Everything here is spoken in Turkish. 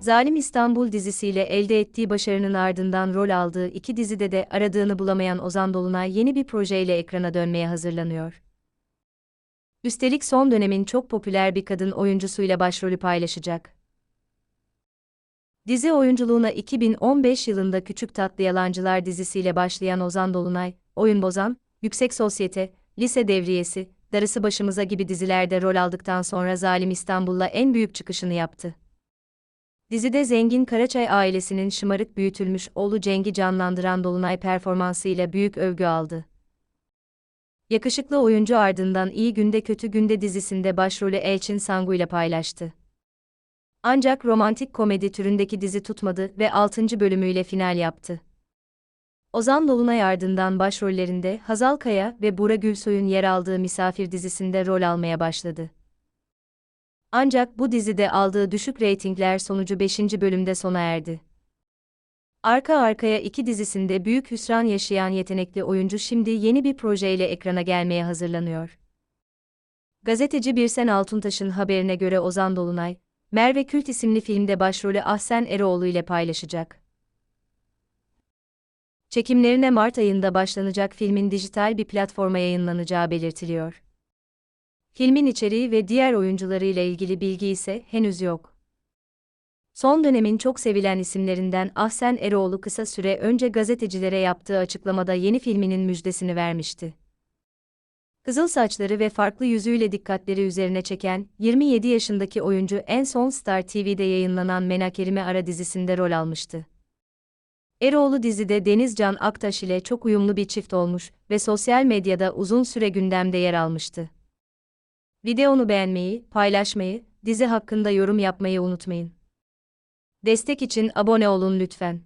Zalim İstanbul dizisiyle elde ettiği başarının ardından rol aldığı iki dizide de aradığını bulamayan Ozan Dolunay yeni bir projeyle ekrana dönmeye hazırlanıyor. Üstelik son dönemin çok popüler bir kadın oyuncusuyla başrolü paylaşacak. Dizi oyunculuğuna 2015 yılında Küçük Tatlı Yalancılar dizisiyle başlayan Ozan Dolunay, Oyun Bozan, Yüksek Sosyete, Lise Devriyesi, Darısı Başımıza gibi dizilerde rol aldıktan sonra Zalim İstanbul'la en büyük çıkışını yaptı. Dizide zengin Karaçay ailesinin şımarık büyütülmüş oğlu Cenk'i canlandıran Dolunay performansıyla büyük övgü aldı. Yakışıklı oyuncu ardından İyi Günde Kötü Günde dizisinde başrolü Elçin Sangu ile paylaştı. Ancak romantik komedi türündeki dizi tutmadı ve 6. bölümüyle final yaptı. Ozan Dolunay ardından başrollerinde Hazal Kaya ve Bura Gülsoy'un yer aldığı Misafir dizisinde rol almaya başladı. Ancak bu dizide aldığı düşük reytingler sonucu 5. bölümde sona erdi. Arka arkaya iki dizisinde büyük hüsran yaşayan yetenekli oyuncu şimdi yeni bir projeyle ekrana gelmeye hazırlanıyor. Gazeteci Birsen Altuntaş'ın haberine göre Ozan Dolunay, Merve Kült isimli filmde başrolü Ahsen Eroğlu ile paylaşacak. Çekimlerine Mart ayında başlanacak filmin dijital bir platforma yayınlanacağı belirtiliyor. Filmin içeriği ve diğer oyuncularıyla ilgili bilgi ise henüz yok. Son dönemin çok sevilen isimlerinden Ahsen Eroğlu kısa süre önce gazetecilere yaptığı açıklamada yeni filminin müjdesini vermişti. Kızıl saçları ve farklı yüzüyle dikkatleri üzerine çeken 27 yaşındaki oyuncu en son Star TV'de yayınlanan Menakerime Ara dizisinde rol almıştı. Eroğlu dizide Denizcan Aktaş ile çok uyumlu bir çift olmuş ve sosyal medyada uzun süre gündemde yer almıştı. Videonu beğenmeyi, paylaşmayı, dizi hakkında yorum yapmayı unutmayın. Destek için abone olun lütfen.